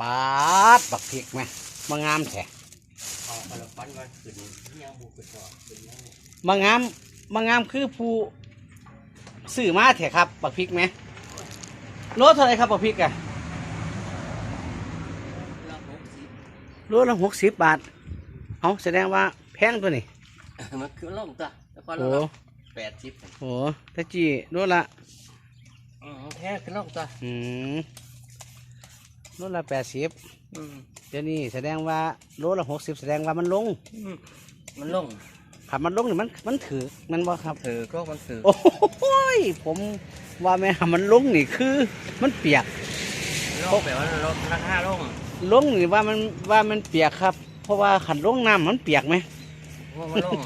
ปาดบักพริกไหมมางามแท้เอาไปละฟันก่อนขึ้นยังบุกขึ้นก่อนขึ้นยังมางามมางามคือผู้ซื้อมาแท้ครับบักพริกไหมโลเท่าไหรครับบักพริกอะละหกสิบโลละหกสิบบาท เอาแสดงว่าแพงตัวนี้มันคือล่องตัวแล้วก็โอ้ละแปดสิบโหตะจีโลละอืมแท้คือล่องตัวอืม โลละแปดสิบอืมเดี๋ยวนี้แสดงว่าโลละหกสิบแสดงว่ามันลงอืมมันล่องขับมันลงนี่มันมันถือมันบ่ครับ ถือก็มันถือโอ้ยผมว่าแม่หามันลงนี่คือ มันเปียกล่องแปลว่าลดราคาล่องลงนี่ว่ามันว่ามันเปียกครับ เพราะว่าขันลงน้ำมันเปียกไหมเพราะมันล่อง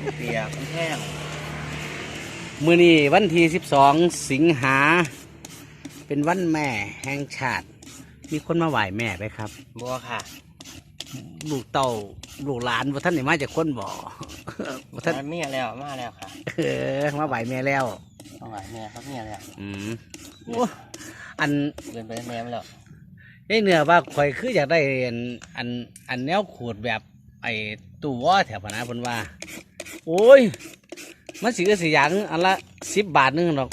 มันเปียกมันแห้งมือนี้วันที่สิบสองสิงหา เป็นวันแม่แห่งชาติ มีคนมาไหว้แม่ไปครับ บัวค่ะลูกเต่าลูกหลานว่าท่านนี่มาจากคนบ่ว่าท่านมันเมียแล้วมาแล้วค่ะ เออมาไหว้แม่แล้วเอาไว้แม่ครับเมียแล้วอืมโอ้อันเดินไปแม่มาแล้วไอ้เหนือว่าข่อยคืออยากได้อันอันอันแนวขูดแบบ ไอ้ตู้ว่าแถวพนาเพิ่นว่า โอ้ยมันสิก็สิหยังอันละสิบบาทหนึงดอก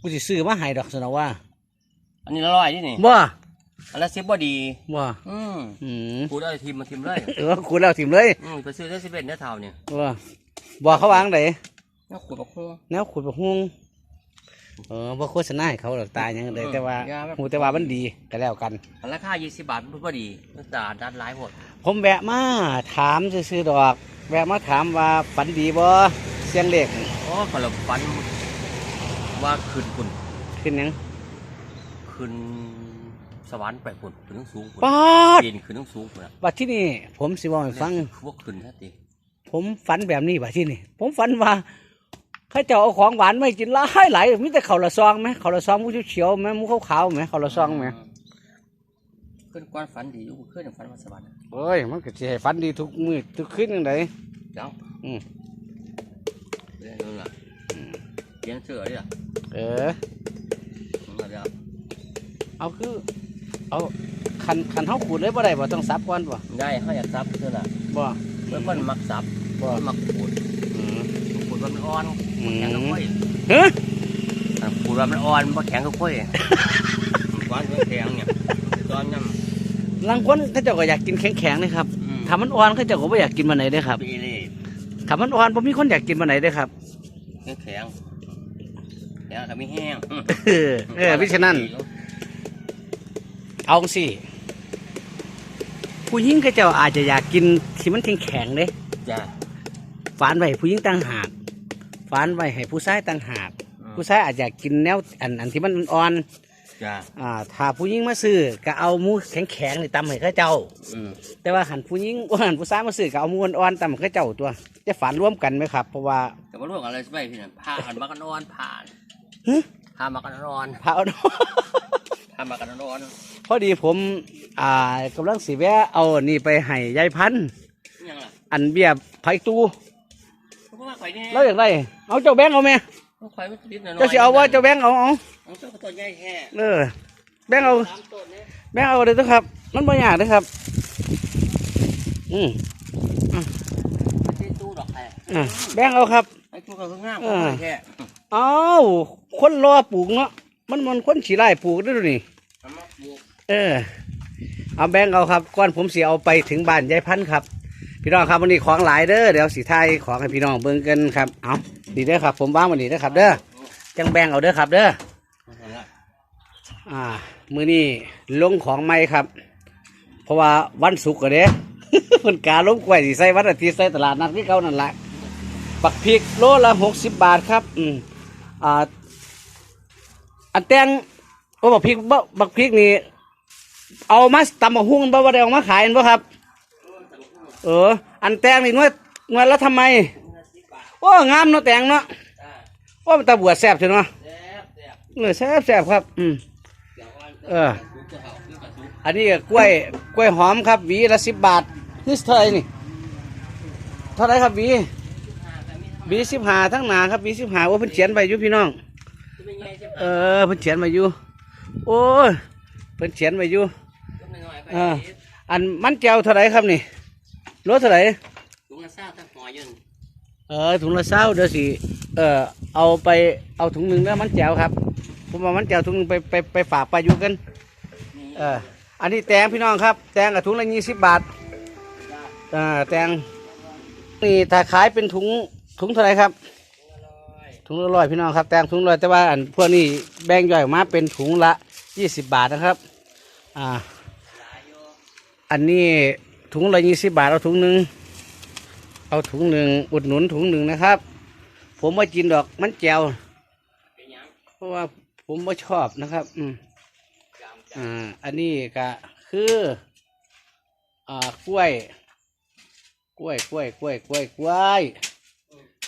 กูสิซื้อมาให้ดอกสนอว่า อันนี้ละร้อยนี่นี่บ่ อันละสิบบ่ดีบ่อืมอืมพูดเอาทีมมาทีมเลยเออขูดแล้วถิ่มเลยอืมไปซื้อได้สิบเอ็ดเนื้อเท่าเนี่ยบ่บ่เขาวางไดน่าขูดบักฮู้แนวขูดบ่ฮวงเออบ่โฆษณาให้เขาดอกตายหยังเลยเออแต่ว่าอย่ามันหูแต่ว่ามันดีก็แล้วกัน อันราคายี่สิบบาทมันพอดีมันตาด้านหลายหมดผมแวะมาถามซื้อๆดอก แวะมาถามว่าฝันดีบ่เสียงเลขนี่โอ้ขลับฟันว่าขึ้นคุณขึ้นหยังขึ้น สวรรค์ไปคุณขึ้นทั้งสูงคุณปาดปีนขึ้นทั้งสูงคุณอะว่าที่นี่ผมสิบอกให้ฟังคือว่าขึ้นแท้ติผมฝันแบบนี้ว่าที่นี่ ผมฝันว่าเขาเจะเอาของหวานไม่กินหลายหลายมีแต่เขาวละซองไหมเขาวละซองมูเขียวๆไหมมูขาวๆไหมเขาวละซองไหมขึ้นก้อนฝันดีอยู่ขึ้นฝันมาสวรรค์เอ้ยมันก็สิให้ฝันดีทุกมื้อทุกคืนจังได เจ้าอืม เรื่องนึงอะเลี้ยงเสือดิอะเออมาเดี๋ยวเอาคือ เอาคันคันเฮาขูดเลยบ่ได้บ่ต้องสับก่อนบ่ได้เขาอยากซับเสือละบ่เพื่อนมันมักซับบ่มันมักขูดอืมขูดว่ามันอ่อนอืแข็งก็มค่อยเฮ้ยอะขูดว่ามันอ่อนมันแข็งก็ค่อยก้อนแข็งเนี่ยตอนนั้นลางคนเขาเจ้าก็อยากกินแข็งๆนะครับอืมถ้ามันอ่อนเขาเจ้าก็บ่อยากกินมันไหนเด้อครับปีนี้ถ้ามันอ่อนบ่มีคนอยากกินมันไหนเด้อครับแข็งแข็งแข็งก็ไม่แห้งเออเออพิฉะนั้น เอาสิผู้หญิงก็เจ้าอาจจะอยากกินที่มันแข็งแข็งๆเลยจ้า ฝานไว้ให้ผู้หญิงต่างหากฝานไว้ให้ผู้ชายต่างหากผู้ชายอาจจะกินแนวอันอันที่มันอ่อนจ้าอ่าถ้าผู้หญิงมาซื้อก็เอาหมูแข็งแข็งๆนี่ตำให้เขาเจ้า อืมแต่ว่าหันผู้หญิงว่าหันผู้ชายมาซื้อก็เอาหมูอ่อนๆตำให้เขาเจ้าตัว จะฝานร่วมกันไหมครับ เพราะว่า แต่ว่าเรื่องอะไรใช่ไหมพี่เนี่ยผ้าอันมากันนอนผ่านฮะผ้ามากันนอนพาเอาผ้ามากันนอนพอดีผม อ่ากำลังสีแวะเอานี่ไปให้ยายพันธุ์ยังล่ะอันเบียบไผ่ตูเพราะว่าข่อยนี่เราอยากได้เอาเจ้าแบงค์เอาไหมข่อยมันติดหน่อยๆเจ้าสิเอาว่าเจ้าแบงค์เอาเอาเอาเจ้าตัวใหญ่แค่เออแบงค์เอา สามต้นเนี่ยแบงค์เอาเลยนะครับ มันบ่ยากนะครับ อืมไม่ใช่ตู้ดอกแค่อะแบงค์เอาครับ ไอ้ตู้ก็คืองามเออแค่ เอาคนรอปลูกเนาะ มันมันคนฉีไร่ปลูกได้ดูนี่ เออ เอาแบงค์เอาครับก่อนผมสิเอาไปถึงบ้านยายพันธุ์ครับ พี่น้องครับวันนี้ของหลายเด้อเดี๋ยวสีไทยของให้พี่น้องเบิ่งกันครับเอาดีเด้อครับ ผมว่างวันนี้เด้อครับ เด้อจังแบงค์เอาเด้อครับ เด้ออ่า มือนี้ลงของไม่ครับ เพราะว่าวันศุกร์ก็เด้เพิ่นกาลงกล้วยสิใส่วันอาทิตย์ใส่ตลาดนัดที่เขานั่นแหละปักพริกโลละหกสิบบาทครับ อืมอ่าอันแตง โอ้บักพริกบ่บักพริกนี่เอามาตำบักหุ่งบ่ว่าได้เอามาขายเห็นบ่ครับ เออ อันแตงนี่นวดนวดแล้วทำไมโอ้งามเนาะแตงเนาะจ้าโอ้มันตาบวชแซ่บใช่เนาะแซ่บแซ่บเออแซ่บแซ่บครับ อืมเออ อันนี้กล้วยกล้วยหอมครับหวีละสิบบาทนี่เท่าไหร่นี่เท่าไรครับหวีหวีสิบหาทั้งหนาครับหวีสิบหาว่าเพิ่นเขียนไปอยู่พี่น้อง เออเพิ่นเขียนมาอยู่ โอ้ยเพิ่นเขียนมาอยู่เอออันมันแก้วเท่าไหรครับนี่รถเท่าไหรลุงละเศร้าตั้งหอยยืนเออถุงละเศร้าเดี๋ยวสิเออเอาไปเอาถุงหนึ่งแล้วมันแก้วครับผมว่ามันแก้วถุงหนึ่งไปไปไปฝากปลาอยู่กันเอออันนี้แตงพี่น้องครับ แตงกับถุงละยี่สิบบาทอ่าแตงนี่ถ้าขายเป็นถุงถุงเท่าไหรครับถุงละร้อยพี่น้องครับแตงถุงละร้อยแต่ว่าอันพวกนี้แบ่งย่อยออกมาเป็นถุงละ ยี่สิบบาทนะครับอ่าอันนี้ถุงละยี่สิบบาทเอาถุงหนึ่งเอาถุงหนึ่งอุดหนุนถุงหนึ่งนะครับ ผมไม่กินดอกมันแจวเป็นหยังเพราะว่าผมไม่ชอบนะครับ อืมอ่าอันนี้ก็คืออ่ากล้วย กล้วยกล้วยกล้วยกล้วยกล้วย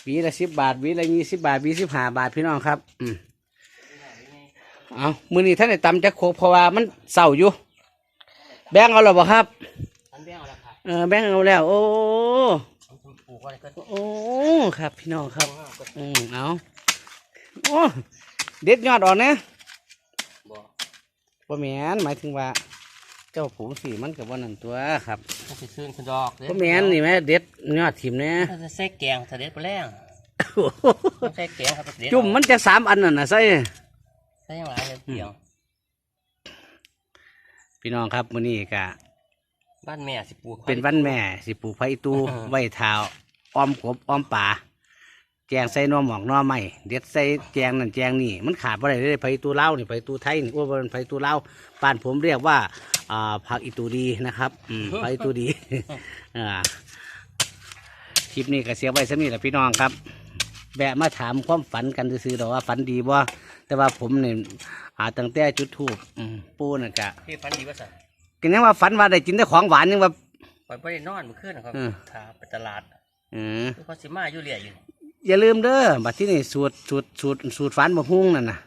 วีละสิบบาทวีละยี่สิบบาทวีสิบห้าบาทพี่น้องครับ อืม เอามือนี้ท่านได้ตำจักโคกเพราะว่ามันเศร้าอยู่ แบ่งเอาแล้วบ่ครับำอันเบี้ยเอาละค่ะเออแบ่งเอาแล้ว โอ้ผมปลูกไว้ก็โอ้ครับ พี่น้องครับ อืมเอาโอ้เด็ดยอดอ่อนนะบ่บ่แม่นหมายถึงว่า เจ้าผูสีมันกับว่านั่นตัวครับต้องสิซื้อขึ้นดอกเด้บ่แม่นนี่แม่เด็ดยอดถิ่มเนี่ยถ้าจะใส่แกงเสด็จไปแล้วต้องใส่แกงครับเสด็จจุ่มมันจะสามอันน่ะนะใส่ ใส่ยังไงเลยเกี่ยว พี่น้องครับมื้อนี้ก็บ้านแม่สิปลูกเป็นวันแม่สิปลูกไผ่ตูอือไว้เท้าอ้อมกบอ้อมป่าแจงใส่หน่อหมอกหน่อไม้เด็ดใส่แจงนั่นแจงนี่มันขาดบ่ได้เลยไผ่ตูเล่าวนี่ไผ่ตูไทยนี่โอ้บ่เป็นไผ่ตูเล่าวบ้านผมเรียกว่าอ่าผักอีตูดีนะครับอืมผักอีตูดีอ่าคลิปนี้ก็เสียไว้สำนี้แหละพี่น้องครับ แบะมาถามความฝันกันซื่อๆแต่ว่าฝันดีบ่แต่ว่าผมเนี่ยอาตั้งแต่จุดทูบปูน่ะกะพี่ฟันดีว่าสั่นก็ยังว่าฝันว่าได้กินได้ของหวานยังว่า ไปไม่ได้นอนเมื่อคืนนะครับอืม ขาไปตลาดอืมคือเขาสิมาอยู่เรียอยู่อย่าลืมเด้อบัดที่นี่สูตรสูตรสูตรสูตรฝันบะฮุ้งนั่นน่ะ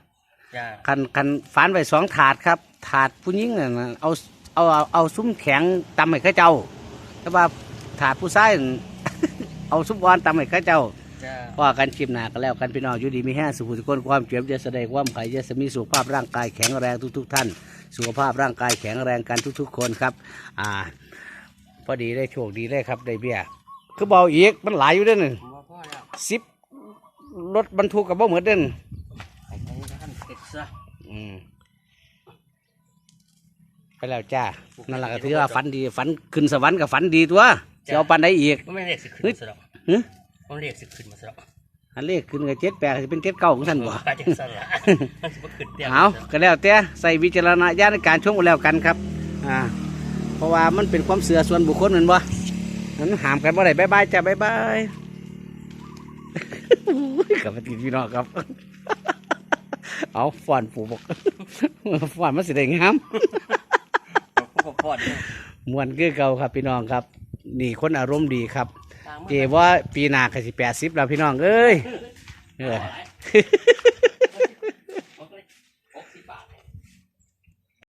จ้าคันคันฝันไว้สองถาดครับ ถาดผู้หญิงน่ะนะเอาเอาเอาเอาซุ้มแข็งตำให้เข้าเจ้า แต่ว่าถาดผู้ชายนั่นเอาซุ้มอ่อนตำให้เข้าเจ้า จ้าว่ากันชิมหนากันแล้วกันพี่น้องอยู่ดีมีแห้งสุขทุกคนความเจ็บจะแสดงความไข่จะมีสุขภาพร่างกายแข็งแรงทุก ๆ ท่าน สุขภาพร่างกายแข็งแรงกันทุก ๆ คนครับ อ่า พอดีได้โชคดีได้ครับได้เบี้ยคือเบาอีกมันหลายอยู่เด้อนึงผมว่าพ่อแล้วสิบรถบรรทุกกับบ่เหมือนเด้นไอ้ไอ้ท่านเผ็ดซะอืมไปแล้วจ้า นั่นแหละก็ถือว่าฝันดีฝันขึ้นสวรรค์กับฝันดีตัวจะเอาปันได้อีกมันไม่เรียกสิขึ้นมาสะดอกหึ มันเรียกสิขึ้นมาสะดอกอันเลขขึ้นกับเจ็ดแปดจะเป็นเจ็ดเก้าของท่านบ่ปลาจังสละมันสิบ่ขึ้นเตี้ยเอาก็แล้วแต่ใส่วิจารณญาณในการชมกันแล้วกันครับอ่าเพราะว่ามันเป็นความเสื่อส่วนบุคคลเหมือนบ่นั้นหามกันบ่ได้บายบายจ้ะบายบายอุ้ยกับติพี่น้องครับ เอาฟ้อนผูบอกฟ้อนมันสิได้งามพวกพอดเนี่ยมวนคือเก่าครับพี่น้องครับ นี่คนอารมณ์ดีครับตาม เจว่าปีหน้าก็สิแปดสิบแล้วพี่น้องเอ้ยเออ